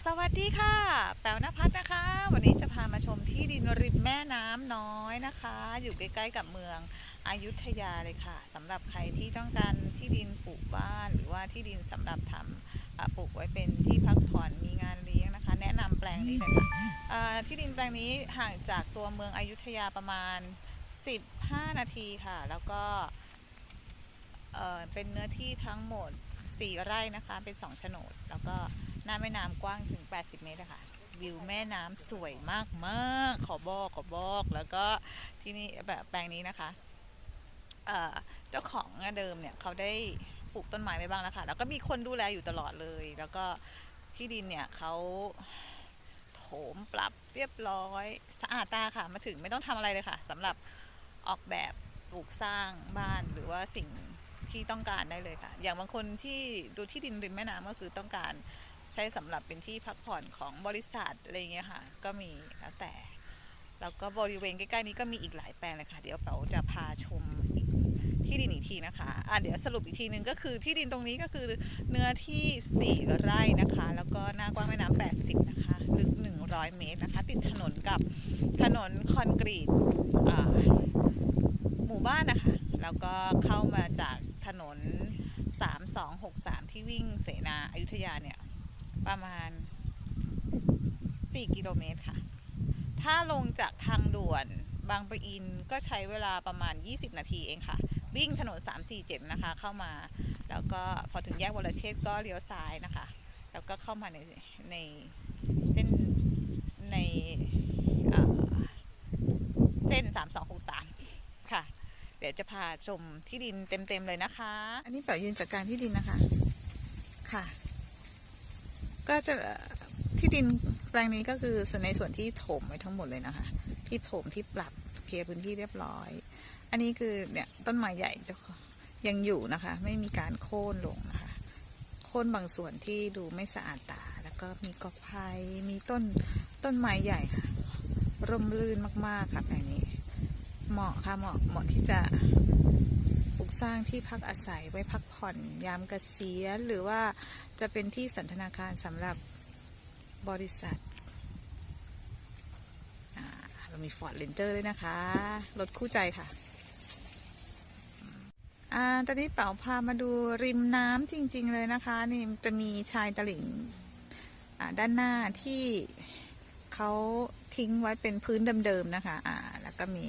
สวัสดีค่ะ แป๋วนภัทรนะคะ วันนี้จะพามาชมที่ดินริมแม่น้ำน้อยนะคะ อยู่ใกล้ๆกับเมืองอยุธยาเลยค่ะสำหรับใครที่ต้องการที่ดินปลูกบ้าน หรือว่าที่ดินสำหรับทำอ่าปลูกไว้เป็นที่พักผ่อนมีงานเลี้ยงนะคะ แนะนำแปลงนี้เลยค่ะที่ดินแปลงนี้ห่างจากตัวเมืองอยุธยาประมาณ 15 นาทีค่ะ แล้วก็เป็นเนื้อที่ทั้งหมด 4 ไร่นะคะเป็น 2 โฉนดแล้วก็ หน้าแม่น้ำกว้างถึง 80 เมตรอะค่ะ วิวแม่น้ำสวยมากมากขอบอกขอบอก แล้วก็ที่นี่แบบแปลงนี้นะคะเอ่อเจ้าของเดิมเนี่ยเขาได้ปลูกต้นไม้ไว้บ้างแล้วค่ะแล้วก็มีคนดูแลอยู่ตลอดเลย แล้วก็ที่ดินเนี่ยเขาโถมปรับเรียบร้อยสะอาดตาค่ะมาถึงไม่ต้องทำอะไรเลยค่ะสำหรับออกแบบปลูกสร้างบ้านหรือว่าสิ่งที่ต้องการได้เลยค่ะ อย่างบางคนที่ดูที่ดินริมแม่น้ำก็คือต้องการ ใช้สำหรับเป็นที่พักผ่อนของบริษัทอะไรเงี้ยค่ะ ก็มีแล้วแต่ แล้วก็บริเวณใกล้ๆนี้ก็มีอีกหลายแปลงเลยค่ะ เดี๋ยวเป๋าจะพาชมอีกที่ดินอีกทีนะคะอะเดี๋ยวสรุปอีกทีหนึ่งก็คือที่ดินตรงนี้ก็คือเนื้อที่ 4 ไร่นะคะ แล้วก็หน้ากว้างแม่น้ำ80 นะคะ ลึก 100 เมตรนะคะ ติดถนนกับถนนคอนกรีตหมู่บ้านนะคะ แล้วก็เข้ามาจากถนน 3263 ที่วิ่งเสนาอายุทยาเนี่ย ประมาณ 4 กิโลเมตรค่ะ ถ้าลงจากทางด่วนบางปะอินก็ใช้เวลาประมาณ 20 นาทีเองค่ะ วิ่งถนน 347 นะคะ เข้ามา แล้วก็พอถึงแยกวรเชษก็เลี้ยวซ้ายนะคะ แล้วก็เข้ามาในในเส้นในเส้น 3263 ค่ะ เดี๋ยวจะพาชมที่ดินเต็ม ๆ เลยนะคะ อันนี้แป๋วยืนจัดการที่ดินนะคะ ค่ะ ก็จะที่ดินแปลงนี้ก็คือส่วนในส่วนที่ถมไว้ทั้งหมดเลยนะคะ ที่ถมที่ปรับเคลียร์พื้นที่เรียบร้อย อันนี้คือเนี่ยต้นไม้ใหญ่จะยังอยู่นะคะ ไม่มีการโค่นลงนะคะ โค่นบางส่วนที่ดูไม่สะอาดตา แล้วก็มีกอไผ่มีต้นต้นไม้ใหญ่ค่ะ ร่มรื่นมากๆค่ะแปลงนี้ เหมาะค่ะเหมาะเหมาะที่จะ สร้างที่พักอาศัยไว้พักผ่อนยามเกษียณหรือว่าจะเป็นที่สันทนาการสำหรับบริษัทเรามี Ford Ranger ด้วยนะคะ รถคู่ใจค่ะอ่าตอนนี้เป๋าพามาดูริมน้ำจริง ๆ เลยนะคะ นี่จะมีชายตลิ่งอ่าด้านหน้าที่เขาทิ้งไว้เป็นพื้นเดิม ๆ นะคะ อ่า แล้วก็มี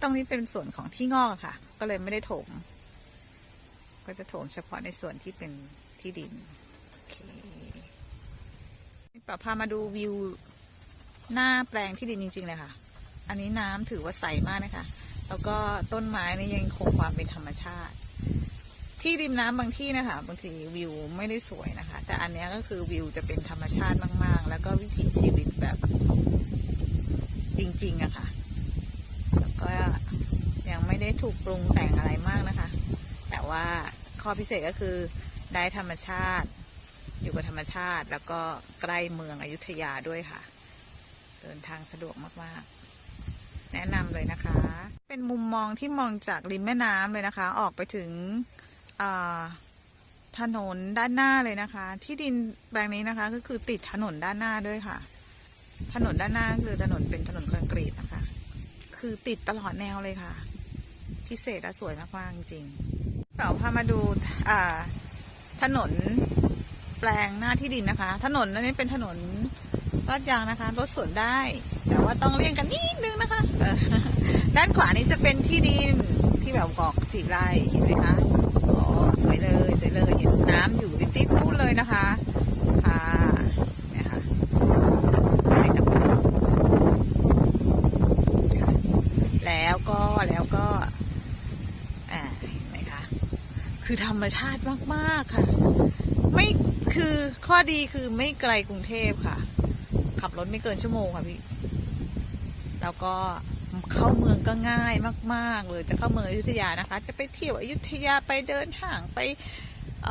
ตรงนี้เป็นส่วนของที่งอกค่ะ ก็เลยไม่ได้ถม ก็จะถมเฉพาะในส่วนที่เป็นที่ดินโอเคป๋าพามาดูวิวหน้าแปลงที่ดินจริง ๆ เลยค่ะ อันนี้น้ำถือว่าใสมากนะคะ แล้วก็ต้นไม้นี่ยังคงความเป็นธรรมชาติ ที่ริมน้ำบางที่นะคะ บางทีวิวไม่ได้สวยนะคะ แต่อันนี้ก็คือวิวจะเป็นธรรมชาติมาก ๆ แล้วก็วิถีชีวิตแบบจริงๆอะค่ะ แล้วก็ยังไม่ได้ถูกปรุงแต่งอะไรมากนะคะ แต่ว่าข้อพิเศษก็คือได้ธรรมชาติ อยู่กับธรรมชาติ แล้วก็ใกล้เมืองอยุธยาด้วยค่ะ เดินทางสะดวกมากๆ แนะนำเลยนะคะ เป็นมุมมองที่มองจากริมแม่น้ำเลยนะคะ ออกไปถึงถนนด้านหน้าเลยนะคะ ที่ดินแปลงนี้นะคะ ก็คือติดถนนด้านหน้าด้วยค่ะ ถนนด้านหน้าคือถนนเป็นถนนคอนกรีตนะคะ คือติดตลอดแนวเลยค่ะ พิเศษและสวยมากๆจริงๆเป๋าพามาดูถนนแปลงหน้าที่ดินนะคะ ถนนอันนี้เป็นถนนลาดยางนะคะรถสวนได้ แต่ว่าต้องเลี่ยงกันนิดนึงนะคะด้านขวานี้จะเป็นที่ดินที่แบบกอกสีไร่เห็นไหมคะอ๋อสวยเลยสวยเลยเห็นน้ำอยู่ติดๆนู่นเลยนะคะเนี่ยค่ะไปกับน้ำค่ะแล้วก็แล้วก็อ่าเห็นไหมคะ คือ ธรรมชาติมากๆค่ะ ไม่คือข้อดีคือไม่ไกลกรุงเทพค่ะ ขับรถไม่เกินชั่วโมงค่ะพี่ แล้วก็เข้าเมืองก็ง่ายมากๆเลยจะเข้าเมืองอยุธยานะคะ จะไปเที่ยวอยุธยาไปเดินห้างไปเ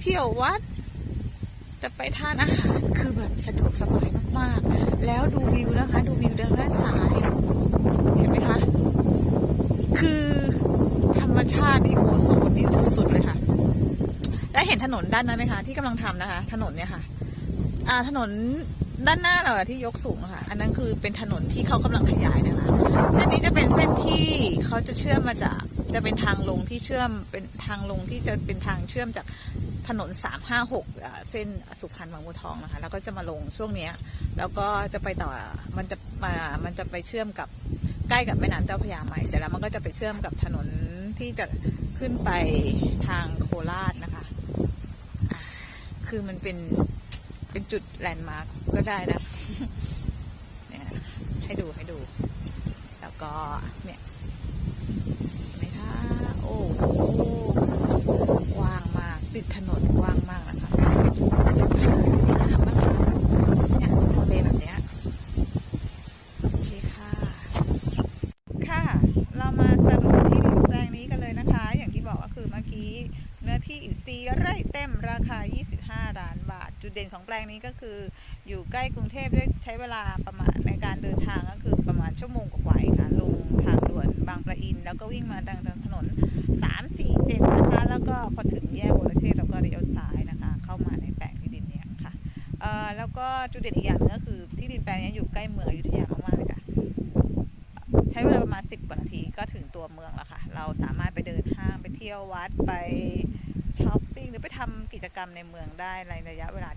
เที่ยววัด จะไปทานอาหารคือแบบสะดวกสบายมากๆ แล้วดูวิวนะคะ ดูวิวด้านด้านซ้าย เห็นไหมคะ คือธรรมชาตินี่โอโซนนี่ สุดๆเลยค่ะ และเห็นถนนด้านนั้นไหมคะ ที่กำลังทำนะคะ ถนนเนี่ยค่ะ อ่าถนนด้านหน้าเราที่ยกสูงค่ะ อันนั้นคือเป็นถนนที่เขากำลังขยายนะคะ เส้นนี้จะเป็นเส้นที่เขาจะเชื่อมมาจากจะเป็นทางลงที่เชื่อมเป็นทางลงที่จะเป็นทางเชื่อมจากถนน 356อ่าเส้นสุพรรณบางบัวทองนะคะ แล้วก็จะมาลงช่วงนี้แล้วก็จะไปต่อมันจะมามันจะไปเชื่อมกับใกล้กับแม่น้ำเจ้าพระยาใหม่เสร็จแล้วมันก็จะไปเชื่อมกับถนนที่จะ ขึ้นไปทางโคราชนะคะ คือมันเป็นเป็นจุดแลนด์มาร์กก็ได้นะนี่ยให้ดูให้ดู แล้วก็เนี่ยเห็นไหมคะ โอ้โหกว้างมาก ติดถนนกว้างมากนะคะน่ารักมากเนี่ยทะเลแบบเนี้ยโอเคค่ะ ค่ะ เรามาสรุปที่ดินแปลงนี้กันเลยนะคะ อย่างที่บอกก็คือเมื่อกี้เนื้อที่สี่ไร่เต็มราคา 25 ล้านบาท จุดเด่นของแป ลงนี้ก็คืออยู่ใกล้กรุงเทพด้วยใช้เวลาประมาณในการเดินทางก็คือประมาณชั่วโมงกว่าๆค่ะลงทางด่วนบางปะอิน แล้วก็วิ่งมาทางถนน 3 4 7 นะคะ แล้วก็พอถึงแยกวรเชษเราก็เลี้ยวซ้ายนะคะ เข้ามาในแปลงที่ดินเนี้ยค่ะแล้วก็จุดเด่นอีกอย่างนึงก็คือที่ดินแปลงนี้อยู่ใกล้เมืองอยุธยามากๆเลยค่ะใช้เวลาประมาณ 10กว่านาทีก็ถึงตัวเมืองแล้วค่ะ เราสามารถไปเดินห้างไปเที่ยววัดไปช้อปปิ้งหรือไปทำกิจกรรมในเมืองได้ในระยะเวลา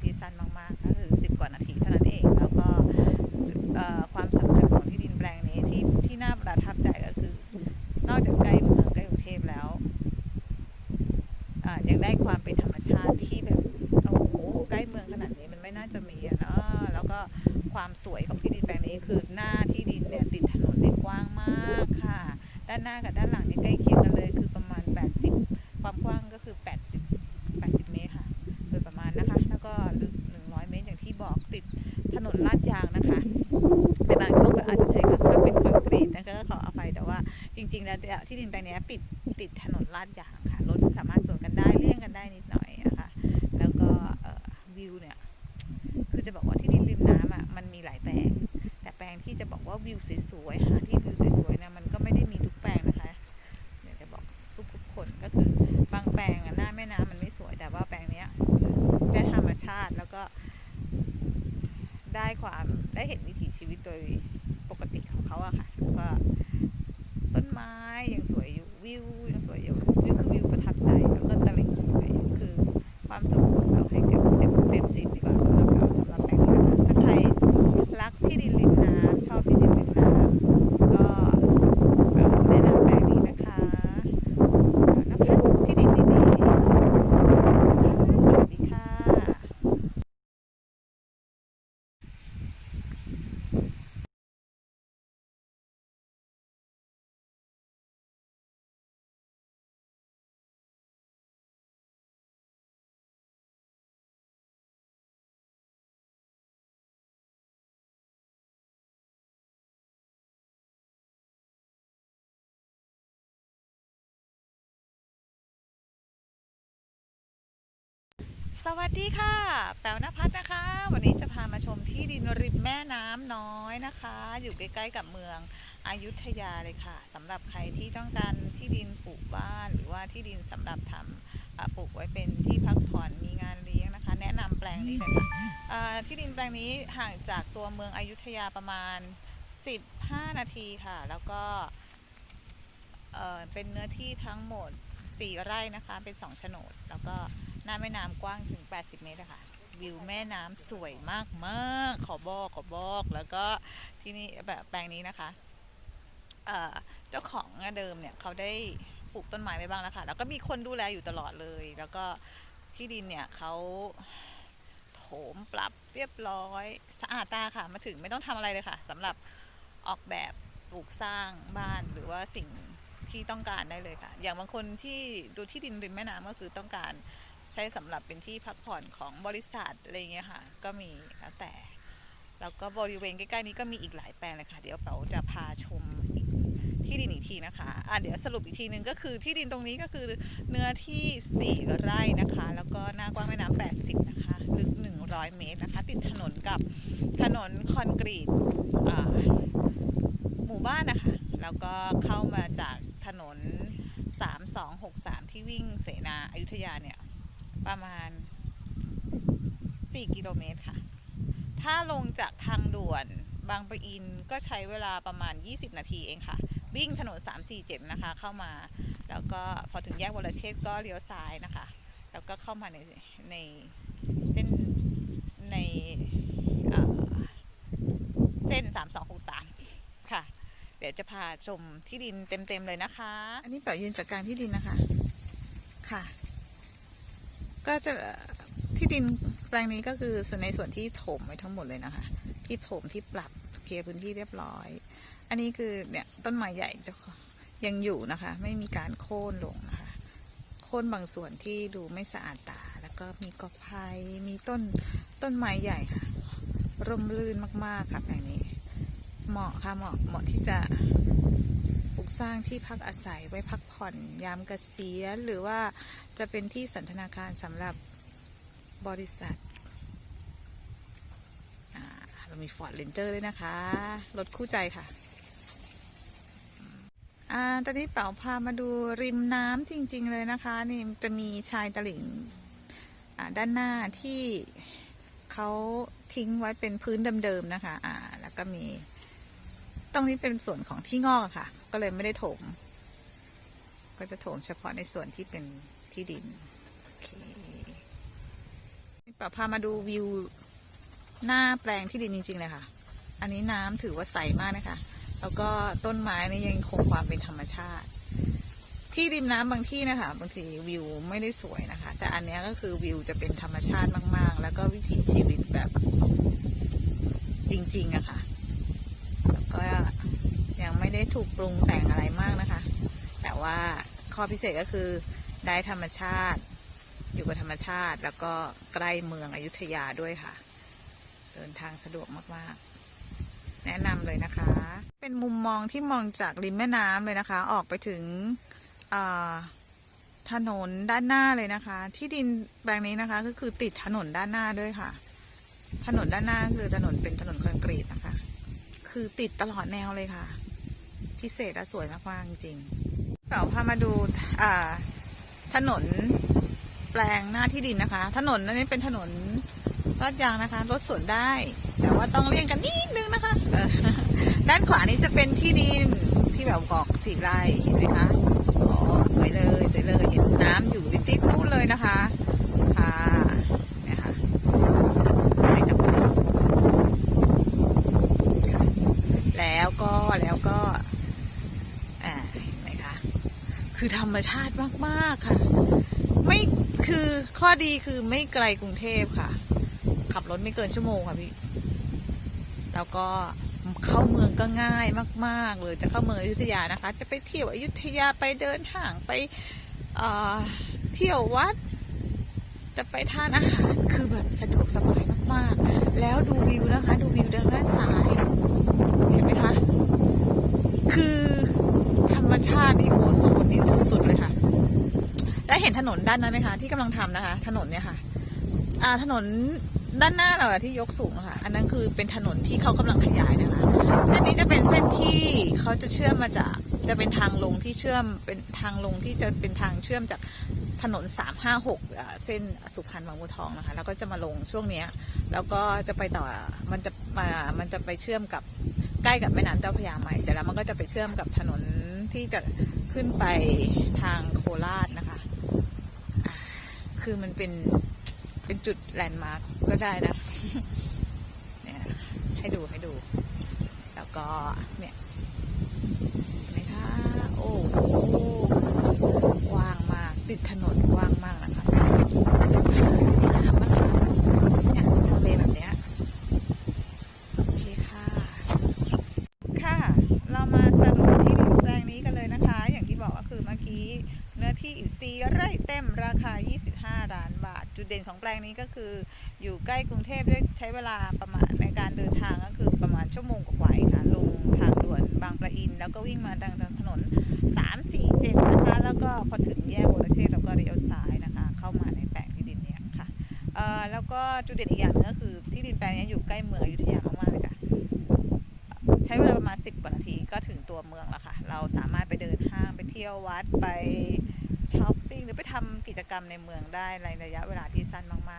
ที่จะบอกว่าวิวสวยๆหาที่วิวสวยๆนะมันก็ไม่ได้มีทุกแปลงนะคะเดี๋ยวจะบอกทุกๆคนก็คือบางแปลงอะหน้าแม่น้ำมันไม่สวยแต่ว่าแปลงเนี้ยได้ธรรมชาติแล้วก็ได้ความได้เห็นวิถีชีวิตโดยปกติของเขาอะค่ะแล้วก็ต้นไม้ยังสวยอยู่วิวยังสวยอยู่วิวคือวิวประทับใจแล้วก็ตลิ่งสวยคือความสมบูรณ์เราให้เต็มเต็มเต็มสิบดีกว่าสำหรับเราสำหรับแปลงนี้นะคะถ้าใครรักที่ดินริมน้ำชอบที่ดินริมน้ำก็แนะนำแปลงนี้นะคะนภัสที่ดินดีๆค่ะสวัสดีค่ะ สวัสดีค่ะ แป๋วนภัสนะคะ วันนี้จะพามาชมที่ดินริมแม่น้ำน้อยนะคะ อยู่ใกล้ๆกับเมืองอยุธยาเลยค่ะสำหรับใครที่ต้องการที่ดินปลูกบ้าน หรือว่าที่ดินสำหรับทำอ่าปลูกไว้เป็นที่พักผ่อนมีงานเลี้ยงนะคะ แนะนำแปลงนี้เลยค่ะที่ดินแปลงนี้ห่างจากตัวเมืองอยุธยาประมาณ 15 นาทีค่ะ แล้วก็เเป็นเนื้อที่ทั้งหมด 4 ไร่นะคะเป็น 2 โฉนดแล้วก็ น้าแม่น้ำกว้างถึง 80 เมตรอะค่ะ วิวแม่น้ำสวยมากมากขอบอกขอบอก แล้วก็ที่นี่แบบแปลงนี้นะคะเอ่อเจ้าของเดิมเนี่ยเขาได้ปลูกต้นไม้ไว้บ้างแล้วค่ะ แล้วก็มีคนดูแลอยู่ตลอดเลย แล้วก็ที่ดินเนี่ยเขาโถมปรับเรียบร้อยสะอาดตาค่ะ มาถึงไม่ต้องทำอะไรเลยค่ะสำหรับออกแบบปลูกสร้างบ้านหรือว่าสิ่งที่ต้องการได้เลยค่ะ อย่างบางคนที่ดูที่ดินริมแม่น้ำก็คือต้องการ ใช้สำหรับเป็นที่พักผ่อนของบริษัทอะไรเงี้ยค่ะ ก็มีแล้วแต่ แล้วก็บริเวณใกล้ๆนี้ก็มีอีกหลายแปลงเลยค่ะ เดี๋ยวเป๋าจะพาชมที่ดินอีกทีนะคะอะเดี๋ยวสรุปอีกทีนึงก็คือที่ดินตรงนี้ก็คือเนื้อที่ 4 ไร่นะคะ แล้วก็หน้ากว้างแม่น้ำ80 นะคะ ลึก 100 เมตรนะคะ ติดถนนกับถนนคอนกรีตหมู่บ้านนะคะ แล้วก็เข้ามาจากถนน 3263 ที่วิ่งเสนาอายุทยาเนี่ย ประมาณ 4 กิโลเมตรค่ะ ถ้าลงจากทางด่วนบางปะอินก็ใช้เวลาประมาณ 20 นาทีเองค่ะ วิ่งถนน 347 นะคะ เข้ามา แล้วก็พอถึงแยกวรเชษก็เลี้ยวซ้ายนะคะ แล้วก็เข้ามาในในเส้นในเส้น 3263 ค่ะ เดี๋ยวจะพาชมที่ดินเต็ม ๆ เลยนะคะ อันนี้แปลยืนจากกลางที่ดินนะคะ ค่ะ ก็จะที่ดินแปลงนี้ก็คือส่วนในส่วนที่ถมไว้ทั้งหมดเลยนะคะ ที่ถมที่ปรับเคลียร์พื้นที่เรียบร้อย อันนี้คือเนี่ยต้นไม้ใหญ่จะยังอยู่นะคะ ไม่มีการโค่นลงนะคะ โค่นบางส่วนที่ดูไม่สะอาดตา แล้วก็มีกอไผ่มีต้นต้นไม้ใหญ่ค่ะร่มรื่นมากๆค่ะแปลงนี้ เหมาะค่ะเหมาะเหมาะที่จะ สร้างที่พักอาศัยไว้พักผ่อนยามเกษียณหรือว่าจะเป็นที่สันทนาการสำหรับบริษัทเรามี Ford Ranger ด้วยนะคะ รถคู่ใจค่ะอตอนนี้เป๋าพามาดูริมน้ำจริง ๆ เลยนะคะ นี่จะมีชายตลิ่งด้านหน้าที่เขาทิ้งไว้เป็นพื้นเดิมๆนะคะ อ่า แล้วก็มี ตรงนี้เป็นส่วนของที่งอกค่ะ ก็เลยไม่ได้ถม ก็จะถมเฉพาะในส่วนที่เป็นที่ดินโอเคปะพามาดูวิวหน้าแปลงที่ดินจริงๆเลยค่ะ อันนี้น้ำถือว่าใสมากนะคะ แล้วก็ต้นไม้นี่ยังคงความเป็นธรรมชาติ ที่ริมน้ำบางที่นะคะ บางทีวิวไม่ได้สวยนะคะ แต่อันนี้ก็คือวิวจะเป็นธรรมชาติมาก ๆ แล้วก็วิถีชีวิตแบบจริงๆอะค่ะ ก็ยังไม่ได้ถูกปรุงแต่งอะไรมากนะคะ แต่ว่าข้อพิเศษก็คือได้ธรรมชาติ อยู่กับธรรมชาติ แล้วก็ใกล้เมืองอยุธยาด้วยค่ะ เดินทางสะดวกมากๆ แนะนำเลยนะคะ เป็นมุมมองที่มองจากริมแม่น้ำเลยนะคะ ออกไปถึงถนนด้านหน้าเลยนะคะ ที่ดินแปลงนี้นะคะ ก็คือติดถนนด้านหน้าด้วยค่ะ ถนนด้านหน้าคือถนนเป็นถนนคอนกรีตนะคะ คือติดตลอดแนวเลยค่ะ พิเศษและสวยมากๆจริงๆเป๋าพามาดูถนนแปลงหน้าที่ดินนะคะ ถนนนี้เป็นถนนลาดยางนะคะรถสวนได้ แต่ว่าต้องเลี่ยงกันนิดนึงนะคะ ด้านขวานี้จะเป็นที่ดินที่แบบกอกสีไร่เห็นไหมคะอ๋อสวยเลยสวยเลยเห็นน้ำอยู่ติดๆนู่นเลยนะคะเนี่ยค่ะไปกับ แล้วก็แล้วก็อ่าเห็นไหมคะ คือธ รรมชาติมาก ๆ ค่ะ ไม่คือข้อดีคือไม่ไกลกรุงเทพค่ะ ขับรถไม่เกินชั่วโมงค่ะพี่แล้วก็เข้าเมืองก็ง่ายมาก ๆ เลยจะเข้าเมืองอยุธยานะคะ จะไปเที่ยวอยุธยาไปเดินห้างไปเเที่ยววัด จะไปทานอาหารคือแบบสะดวกสบายมากๆ แล้วดูวิวนะคะ ดูวิวด้านด้านซ้าย เห็นไหมคะ คือธรรมชาตินี่นี่สุด ๆ เลยค่ะ ได้เห็นถนนด้านนั้นไหมคะ ที่กำลังทำนะคะ ถนนเนี่ยค่ะ อ่าถนนด้านหน้าเราที่ยกสูงค่ะ อันนั้นคือเป็นถนนที่เขากำลังขยายนะคะ เส้นนี้จะเป็นเส้นที่เขาจะเชื่อมมาจาก จะเป็นทางลงที่เชื่อมเป็นทางลงที่จะเป็นทางเชื่อมจากถนน 356อ่าเส้นสุพรรณบางบัวทองนะคะ แล้วก็จะมาลงช่วงนี้แล้วก็จะไปต่อ มันจะมา มันจะไปเชื่อมกับใกล้กับแม่น้ำเจ้าพระยาใหม่ เสร็จแล้วมันก็จะไปเชื่อมกับถนนที่จะขึ้นไปทางโคราชนะ คือมันเป็นเป็นจุดแลนด์มาร์กก็ได้นะเนี่ยให้ดูให้ดู แล้วก็เนี่ยเห็นไหมคะโอ้โหกว้างมากติดถนนกว้างมากนะคะน้ำนะคะเนี่ยทะเลแบบเนี้ยโอเคค่ะ ค่ะ เรามาสรุปที่ดินแปลงนี้กันเลยนะคะ อย่างที่บอกก็คือเมื่อกี้เนื้อที่ 4 ไร่เต็มราคา 25 ล้านบาท จุดเด่นของแปลงนี้ก็คือ อยู่ใกล้กรุงเทพด้วยใช้เวลาประมาณในการเดินทางก็คือประมาณชั่วโมงกว่าๆค่ะ ลงทางด่วนบางปะอิน แล้วก็วิ่งมาทางถนน 347 นะคะ แล้วก็พอถึงแยกวรเชษฐ์เราก็เลี้ยวซ้ายนะคะ เข้ามาในแปลงที่ดินเนี้ยค่ะแล้วก็จุดเด่นอีกอย่างนึงก็คือที่ดินแปลงนี้อยู่ใกล้เมืองอยุธยามากๆเลยค่ะใช้เวลาประมาณ 10กว่านาทีก็ถึงตัวเมืองแล้วค่ะ เราสามารถไปเดินห้างไปเที่ยววัดไป ช้อปปิ้งหรือไปทำกิจกรรมในเมืองได้ในระยะเวลาที่สั้นมา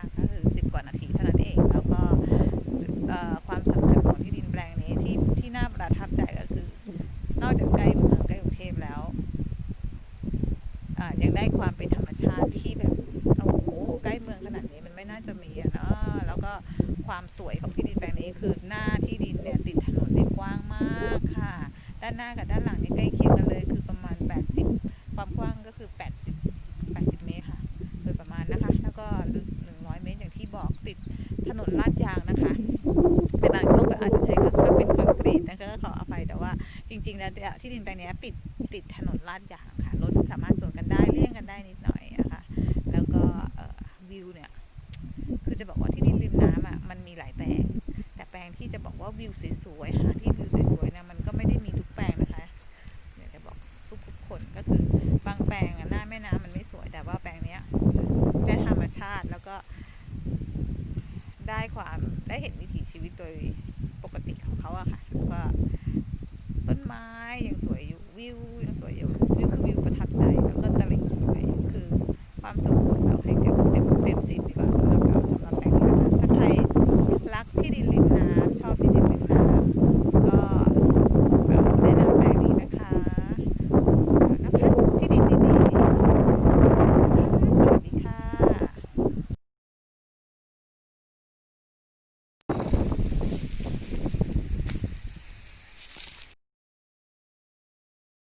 กๆ จริง ๆ แล้วที่ดินแปลงนี้ปิดติดถนนลาดยางค่ะรถสามารถสวน